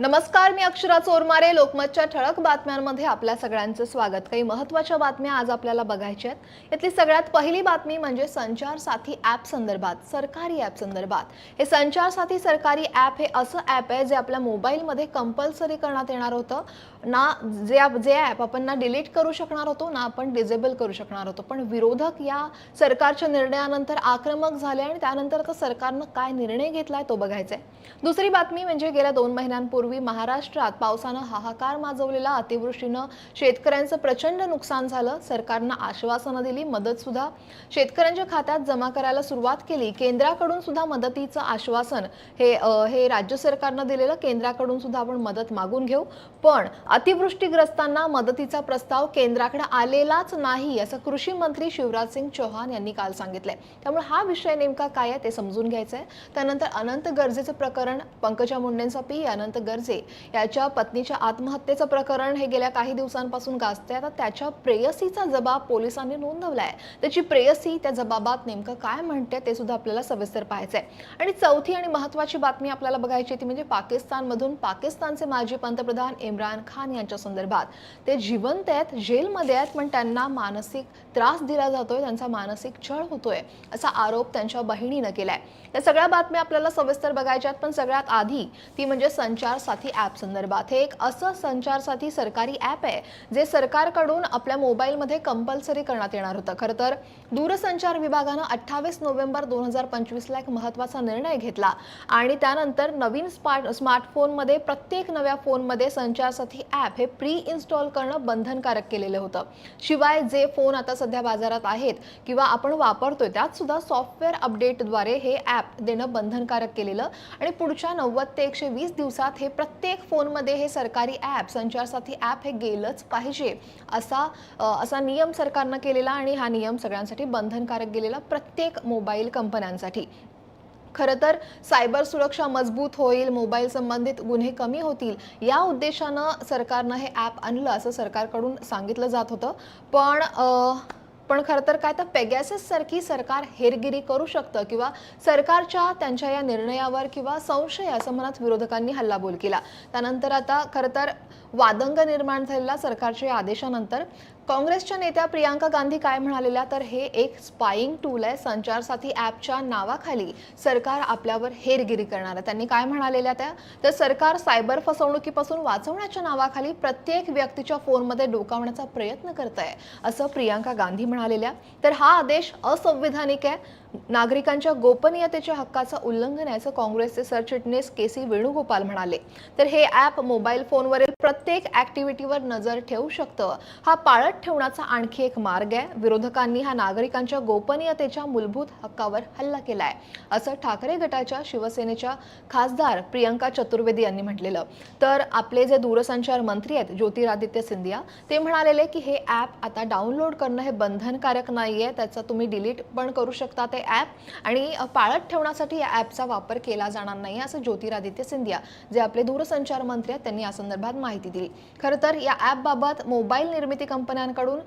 नमस्कार मी अक्षरा चोरमारे लोकमतच्या ठळक बातम्यांमध्ये आपल्या सगळ्यांचं स्वागत. काही महत्त्वाच्या बातम्या आज आपल्याला बघायच्या आहेत. यातली सगळ्यात पहिली बातमी म्हणजे संचार साथी ॲप संदर्भात सरकारी ॲप संदर्भात. हे संचार साथी सरकारी ॲप हे असं ॲप आहे जे आपल्या मोबाईलमध्ये कंपल्सरी करण्यात येणार होतं. ना जे जे ॲप आपण ना डिलीट करू शकणार होतो ना आपण डिझेबल करू शकणार होतो. पण विरोधक या सरकारच्या निर्णयानंतर आक्रमक झाले आणि त्यानंतर आता सरकारनं काय निर्णय घेतला आहे तो बघायचा आहे. दुसरी बातमी म्हणजे गेल्या दोन महिन्यांपूर्वी महाराष्ट्रात पावसानं हाहाकार माजवलेला अतिवृष्टीनं शेतकऱ्यांचं प्रचंड नुकसान झालं. सरकारनं आश्वासनं दिली मदत सुद्धा. शेतकऱ्यांच्या खात्यात जमा करायला सुरुवात केली. केंद्राकडून सुद्धा मदतीचं आश्वासन हे हे राज्य सरकारनं दिलेलं. केंद्राकडून सुद्धा आपण मदत मागून घेऊ. पण अतिवृष्टीग्रस्तांना मदतीचा प्रस्ताव केंद्राकडे आलेलाच नाही असं कृषी मंत्री शिवराज सिंग चौहान यांनी काल सांगितलंय. त्यामुळे हा विषय नेमका काय आहे ते समजून घ्यायचं आहे त्यानंतर अनंत गरजेचं प्रकरण पंकजा मुंडेंचा पी. अनंत गर्जे याच्या पत्नीच्या आत्महत्येचं प्रकरण हे गेल्या काही दिवसांपासून गाजते आता त्याच्या प्रेयसीचा जबाब पोलिसांनी नोंदवला आहे त्याची प्रेयसी त्या जबाबात नेमकं काय म्हणते ते सुद्धा आपल्याला सविस्तर पाहायचं आहे आणि चौथी आणि महत्वाची बातमी आपल्याला बघायची ती म्हणजे पाकिस्तानमधून पाकिस्तानचे माजी पंतप्रधान इम्रान खान यांच्या संदर्भात. ते जिवंत आहेत जेलमध्ये आहेत पण त्यांना मानसिक त्रास दिला जातोय त्यांचा मानसिक छळ होतोय असा आरोप त्यांच्या बहिणीनं केलाय. या सगळ्या बातम्या आपल्याला सविस्तर बघायच्या आहेत पण सगळ्यात आधी ती म्हणजे संचार संचारसाथी ॲप संदर्भात. हे एक असं संचार साथी सरकारी ॲप आहे जे सरकारकडून आपल्या मोबाईलमध्ये कंपल्सरी करण्यात येणार होतं. खरं तर दूरसंचार विभागानं अठ्ठावीस नोव्हेंबर दोन हजार पंचवीसला एक महत्त्वाचा निर्णय घेतला आणि त्यानंतर नवीन स्मार्ट स्मार्टफोनमध्ये प्रत्येक नव्या फोनमध्ये संचारसाथी ॲप हे प्री इन्स्टॉल करणं बंधनकारक केलेलं होतं. शिवाय जे फोन आता सध्या बाजारात आहेत किंवा आपण वापरतोय त्यात सुद्धा सॉफ्टवेअर अपडेटद्वारे हे ॲप देणं बंधनकारक केलेलं आणि पुढच्या नव्वद ते एकशे वीस दिवसात हे प्रत्येक फोनमध्ये हे सरकारी ॲप संचारसाथी ॲप हे गेलंच पाहिजे. असा असा नियम सरकारनं केलेला आणि हा नियम सगळ्यांसाठी बंधनकारक गेलेला प्रत्येक मोबाईल कंपन्यांसाठी. खरं तर सायबर सुरक्षा मजबूत होईल मोबाईल संबंधित गुन्हे कमी होतील या उद्देशानं सरकारनं हे ॲप आणलं असं सरकारकडून सांगितलं जात होतं. पण पण खरं तर काय तर पेगॅसेस सारखी सरकार हेरगिरी करू शकतं किंवा सरकारच्या त्यांच्या या निर्णयावर किंवा संशय असं म्हणत विरोधकांनी हल्लाबोल केला. त्यानंतर आता खरं तर वादंग निर्माण झालेला सरकारच्या आदेशानंतर काँग्रेसच्या नेत्या प्रियांका गांधी काय म्हणालेल्या तर हे एक स्पाईंग टूल आहे. संचार साथी ॲपच्या नावाखाली सरकार आपल्यावर हेरगिरी करणार आहे. त्यांनी काय म्हणालेल्या त्या तर सरकार सायबर फसवणुकीपासून वाचवण्याच्या नावाखाली प्रत्येक व्यक्तीच्या फोनमध्ये डोकावण्याचा प्रयत्न करत आहे असं प्रियांका गांधी म्हणालेल्या. तर हा आदेश असंविधानिक आहे. नागरिकांच्या गोपनीयतेच्या हक्काचं उल्लंघन आहे असं काँग्रेसचे सरचिटणीस के सी वेणुगोपाल म्हणाले. तर हे ॲप मोबाईल फोनवरील प्रत्येक ॲक्टिव्हिटीवर नजर ठेवू शकतं. हा पाळत ठेवण्याचा आणखी एक मार्ग आहे. विरोधकांनी हा नागरिकांच्या गोपनीयतेच्या मूलभूत हक्कावर हल्ला केलाय असं ठाकरे गटाच्या शिवसेनेच्या खासदार प्रियंका चतुर्वेदी यांनी म्हटलेलं. तर आपले जे दूरसंचार मंत्री आहेत ज्योतिरादित्य सिंधिया ते म्हणालेले की हे ॲप आता डाउनलोड करणं हे बंधनकारक नाही आहे त्याचा तुम्ही डिलीट पण करू शकता. ते ॲप आणि पाळत ठेवण्यासाठी या ॲपचा वापर केला जाणार नाही असं ज्योतिरादित्य सिंधिया जे आपले दूरसंचार मंत्री आहेत त्यांनी या संदर्भात माहिती दिली. खरं तर या ॲपबाबत मोबाईल निर्मिती कंपन्यांकडून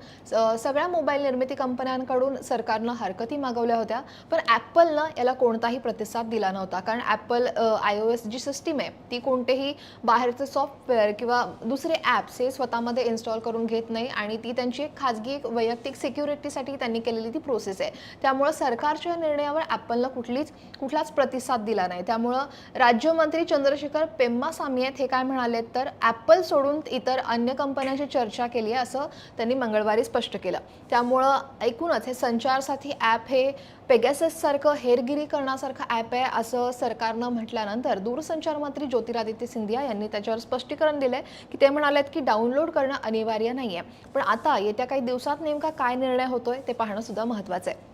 सगळ्या मोबाईल निर्मिती कंपन्यांकडून सरकारनं हरकती मागवल्या होत्या पण ॲपलनं याला कोणताही प्रतिसाद दिला नव्हता. कारण ॲपल आय ओ एस जी सिस्टीम आहे ती कोणतेही बाहेरचे सॉफ्टवेअर किंवा दुसरे ॲप्स हे स्वतःमध्ये इन्स्टॉल करून घेत नाही आणि ती त्यांची एक खाजगी एक वैयक्तिक सिक्युरिटीसाठी त्यांनी केलेली ती प्रोसेस आहे. त्यामुळं या निर्णयावर ॲपलनं कुठलीच कुठलाच प्रतिसाद दिला नाही. त्यामुळं राज्यमंत्री चंद्रशेखर पेम्मासामी आहेत हे काय म्हणाले तर ॲपल सोडून इतर अन्य कंपन्यांची चर्चा केली आहे असं त्यांनी मंगळवारी स्पष्ट केलं. त्यामुळं ऐकूनच हे संचारसाठी ॲप हे पेगॅसेससारखं हेरगिरी करण्यासारखं ॲप आहे असं सरकारनं म्हटल्यानंतर दूरसंचार मंत्री ज्योतिरादित्य सिंधिया यांनी त्याच्यावर स्पष्टीकरण दिलं आहे की ते म्हणालेत की डाउनलोड करणं अनिवार्य नाही आहे पण आता येत्या काही दिवसात नेमका काय निर्णय होतोय ते पाहणं सुद्धा महत्त्वाचं आहे.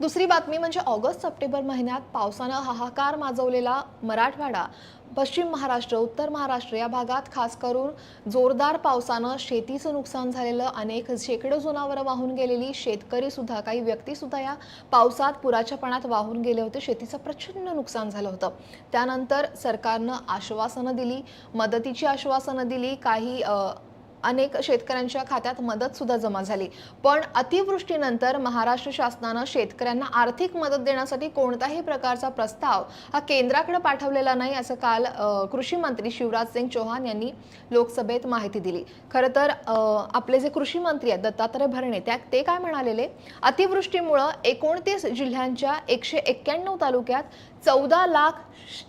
दुसरी बातमी म्हणजे ऑगस्ट सप्टेंबर महिन्यात पावसानं हाहाकार माजवलेला मराठवाडा पश्चिम महाराष्ट्र उत्तर महाराष्ट्र या भागात खास करून जोरदार पावसानं शेतीचं नुकसान झालेलं अनेक शेकडो जनावरं वाहून गेलेली शेतकरी सुद्धा काही व्यक्ती सुद्धा या पावसात पुराच्या पाण्यात वाहून गेले होते. शेतीचं प्रचंड नुकसान झालं होतं. त्यानंतर सरकारनं आश्वासनं दिली मदतीची आश्वासनं दिली काही अनेक शेतकऱ्यांच्या खात्यात मदत सुद्धा जमा झाली. पण अतिवृष्टीनंतर महाराष्ट्र शासनानं शेतकऱ्यांना आर्थिक मदत देण्यासाठी कोणताही प्रकारचा प्रस्ताव हा केंद्राकडे पाठवलेला नाही असं काल कृषी मंत्री शिवराज सिंग चौहान यांनी लोकसभेत माहिती दिली. खरं तर आपले जे कृषी मंत्री आहेत दत्तात्रय भरणे त्या ते काय म्हणालेले? अतिवृष्टीमुळं एकोणतीस जिल्ह्यांच्या एकशे एक्क्याण्णव तालुक्यात चौदा लाख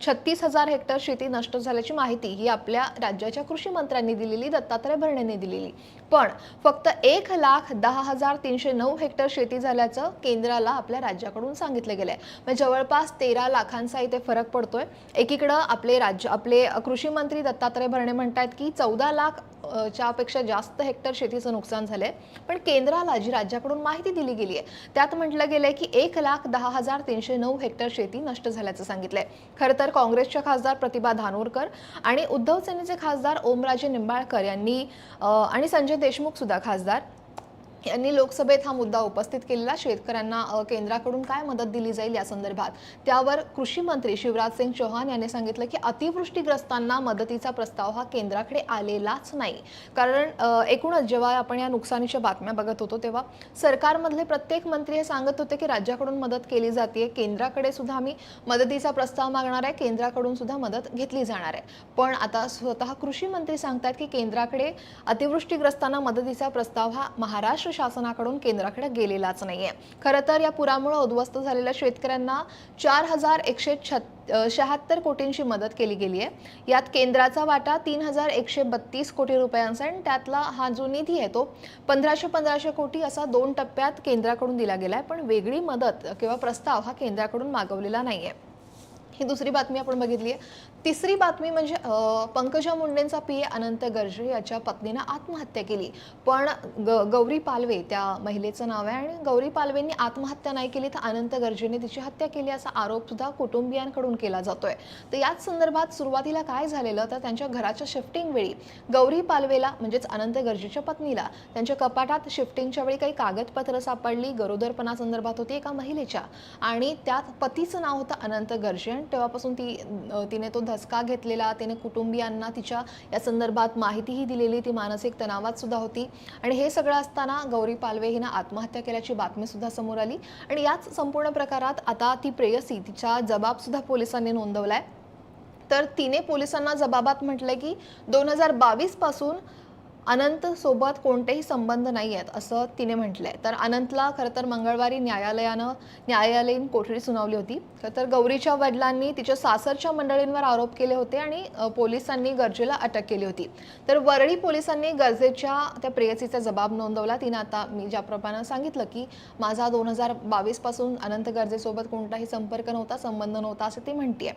छत्तीस हजार हेक्टर शेती नष्ट झाल्याची माहिती ही आपल्या राज्याच्या कृषी मंत्र्यांनी दिलेली दत्तात्रय भरणेने दिलेली. पण फक्त एक लाख दहा हजार तीनशे नऊ हेक्टर शेती झाल्याचं केंद्राला आपल्या राज्याकडून सांगितलं गेलं आहे म्हणजे जवळपास तेरा लाखांचा इथे फरक पडतोय. एकीकडं आपले राज्य आपले कृषी मंत्री दत्तात्रय भरणे म्हणतात की चौदा लाख च्यापेक्षा जास्त हेक्टर शेतीचं नुकसान झालं आहे पण केंद्राला जी राज्याकडून माहिती दिली गेली आहे त्यात म्हटलं गेलं आहे की एक लाख दहा हजार तीनशे नऊ हेक्टर शेती नष्ट झाल्याचं सांगितलंय. खरं तर काँग्रेसच्या खासदार प्रतिभा धानोरकर आणि उद्धव सेनेचे खासदार ओमराजे निंबाळकर यांनी आणि संजय देशमुख सुद्धा खासदार यांनी लोकसभेत हा मुद्दा उपस्थित केलेला. शेतकऱ्यांना केंद्राकडून काय मदत दिली जाईल या संदर्भात? त्यावर कृषी मंत्री शिवराज सिंग चौहान यांनी सांगितलं की अतिवृष्टीग्रस्तांना मदतीचा प्रस्ताव हा केंद्राकडे आलेलाच नाही. कारण एकूणच जेव्हा आपण या नुकसानीच्या बातम्या बघत होतो तेव्हा सरकारमधले प्रत्येक मंत्री हे सांगत होते की राज्याकडून मदत केली जाते केंद्राकडे सुद्धा आम्ही मदतीचा प्रस्ताव मागणार आहे केंद्राकडून सुद्धा मदत घेतली जाणार आहे. पण आता स्वतः कृषी मंत्री सांगतात की केंद्राकडे अतिवृष्टीग्रस्तांना मदतीचा प्रस्ताव हा महाराष्ट्र शासनाकडून केंद्राकडे गेलेलाच नाहीये. खरं तर या पुरामुळे उद्ध्वस्त झालेल्या शेतकऱ्यांना चार हजार एकशे शहात्तर कोटींची मदत केली गेली आहे यात केंद्राचा वाटा तीन हजार एकशे बत्तीस कोटी रुपयांचा आणि त्यातला हा जो निधी आहे तो पंधराशे पंधराशे कोटी असा दोन टप्प्यात केंद्राकडून दिला गेला आहे पण वेगळी मदत किंवा प्रस्ताव हा केंद्राकडून मागवलेला नाही आहे ही दुसरी बातमी आपण बघितली आहे तिसरी बातमी म्हणजे पंकजा मुंडेंचा पी अनंत गर्जे याच्या पत्नीनं आत्महत्या केली. पण ग गौरी पालवे त्या महिलेचं नाव आहे आणि गौरी पालवेंनी आत्महत्या नाही केली तर अनंत गर्जेने तिची हत्या केली असा आरोपसुद्धा कुटुंबियांकडून केला जातोय. तर याच संदर्भात सुरुवातीला काय झालेलं? तर त्यांच्या घराच्या शिफ्टिंग वेळी गौरी पालवेला म्हणजेच अनंत गर्जेच्या पत्नीला त्यांच्या कपाटात शिफ्टिंगच्या वेळी काही कागदपत्रं सापडली. गरोदरपणा संदर्भात होती एका महिलेच्या. आणि त्यात पतीचं नाव होतं अनंत गर्जे आणि तेव्हापासून ती तिने तो धसका घेतलेला तिने कुटुंबियांना तिच्या या संदर्भात माहितीही दिलेली ती मानसिक तणावात सुद्धा होती. आणि हे सगळं असताना गौरी पालवे हिनं आत्महत्या केल्याची बातमी सुद्धा समोर आली. आणि याच संपूर्ण प्रकारात आता ती प्रेयसी तिचा जबाब सुद्धा पोलिसांनी नोंदवलाय. तर तिने पोलिसांना जबाबात म्हटलंय की दोन हजार बावीसपासून अनंतसोबत कोणतेही संबंध नाही आहेत असं तिने म्हटलं आहे तर अनंतला खरं तर मंगळवारी न्यायालयानं न्यायालयीन कोठडी सुनावली होती. खरं तर गौरीच्या वडिलांनी तिच्या सासरच्या मंडळींवर आरोप केले होते आणि पोलिसांनी गरजेला अटक केली होती. तर वरळी पोलिसांनी गरजेच्या त्या प्रेयसीचा जबाब नोंदवला. तिनं आता मी ज्याप्रमाणे सांगितलं की माझा दोन हजार बावीसपासून अनंत गरजेसोबत कोणताही संपर्क नव्हता संबंध नव्हता असं ती म्हणते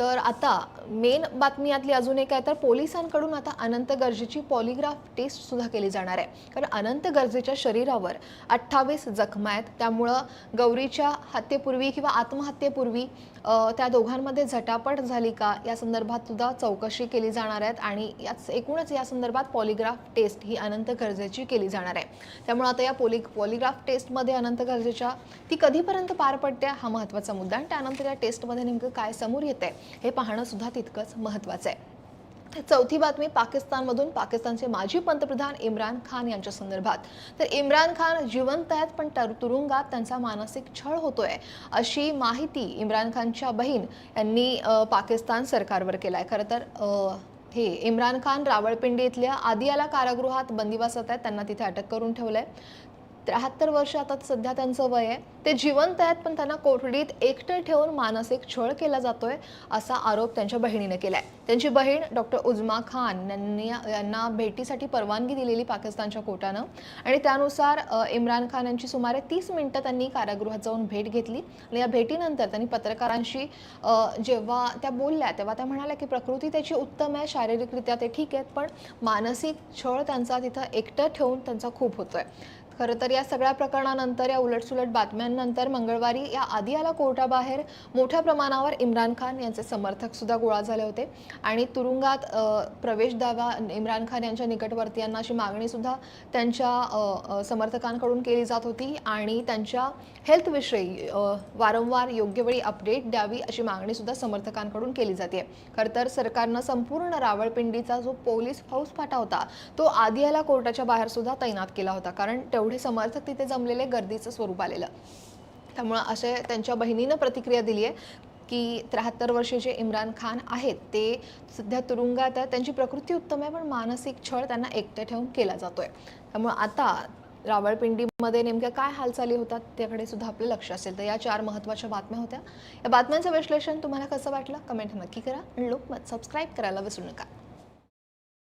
तर आता मेन बातमी यातली अजून एक आहे तर पोलिसांकडून आता अनंत गरजेची पॉलिग्राफ टेस्ट सुद्धा केली जाणार आहे. कारण अनंत गरजेच्या शरीरावर अठ्ठावीस जखमा आहेत. त्यामुळं गौरीच्या हत्येपूर्वी किंवा आत्महत्येपूर्वी त्या दोघांमध्ये झटापट झाली का या संदर्भात सुद्धा चौकशी केली जाणार आहेत. आणि याच एकूणच या संदर्भात पॉलिग्राफ टेस्ट ही अनंत गरजेची केली जाणार आहे. त्यामुळे आता या पोली पॉलिग्राफ टेस्टमध्ये अनंत गरजेच्या ती कधीपर्यंत पार पडते हा महत्त्वाचा मुद्दा आणि त्यानंतर या टेस्टमध्ये नेमकं काय समोर येतंय. हे पाहणं सुद्धा तितकंच महत्त्वाचं आहे. चौथी बातमी पाकिस्तानमधून पाकिस्तानचे माजी पंतप्रधान इम्रान खान यांच्या संदर्भात. तर इम्रान खान जिवंत आहेत पण तुरुंगात त्यांचा मानसिक छळ होतोय अशी माहिती इम्रान खानच्या बहीण यांनी पाकिस्तान सरकारवर केलाय. खरं तर हे इम्रान खान रावळपिंडी इथल्या आदियाला कारागृहात बंदिवासात आहेत त्यांना तिथे अटक करून ठेवलं आहे त्र्याहत्तर वर्ष आता सध्या त्यांचं वय आहे. ते जिवंत आहेत पण त्यांना कोठडीत एकटं ठेवून मानसिक छळ केला जातोय असा आरोप त्यांच्या बहिणीने केलाय. त्यांची बहीण डॉक्टर उजमा खान यांनी यांना भेटीसाठी परवानगी दिलेली पाकिस्तानच्या कोर्टानं आणि त्यानुसार इम्रान खान यांची सुमारे तीस मिनिटं त्यांनी कारागृहात जाऊन भेट घेतली. आणि या भेटीनंतर त्यांनी पत्रकारांशी जेव्हा त्या बोलल्या तेव्हा त्या म्हणाल्या की प्रकृती त्याची उत्तम आहे शारीरिकरित्या ते ठीक आहेत पण मानसिक छळ त्यांचा तिथं एकटं ठेवून त्यांचा खूप होतोय. खरं तर या सगळ्या प्रकरणानंतर या उलटसुलट बातम्यांनंतर मंगळवारी या आदियाला कोर्टाबाहेर मोठ्या प्रमाणावर इम्रान खान यांचे समर्थक सुद्धा गोळा झाले होते. आणि तुरुंगात प्रवेश द्यावा इम्रान खान यांच्या निकटवर्तीयांना अशी मागणीसुद्धा त्यांच्या समर्थकांकडून केली जात होती. आणि त्यांच्या हेल्थविषयी वारंवार योग्य वेळी अपडेट द्यावी अशी मागणीसुद्धा समर्थकांकडून केली जाते. खरं तर सरकारनं संपूर्ण रावळपिंडीचा जो पोलीस फौजफाटा होता तो आदियाला कोर्टाच्या बाहेर सुद्धा तैनात केला होता. कारण तेवढं समर्थक तिथे जमलेले गर्दीचं स्वरूप आलेलं. त्यामुळं असे त्यांच्या बहिणीनं प्रतिक्रिया दिली आहे की त्र्याहत्तर वर्षे जे इम्रान खान आहेत ते सध्या तुरुंगात आहेत. त्यांची प्रकृती उत्तम आहे पण मानसिक छळ त्यांना एकटे ठेवून केला जातोय. त्यामुळे आता रावळपिंडीमध्ये नेमक्या काय हालचाली होतात त्याकडे सुद्धा आपलं लक्ष असेल. तर या चार महत्त्वाच्या बातम्या होत्या. या बातम्यांचं विश्लेषण तुम्हाला कसं वाटलं? कमेंट नक्की करा. आणि लोकमत सबस्क्राईब करायला विसरू नका.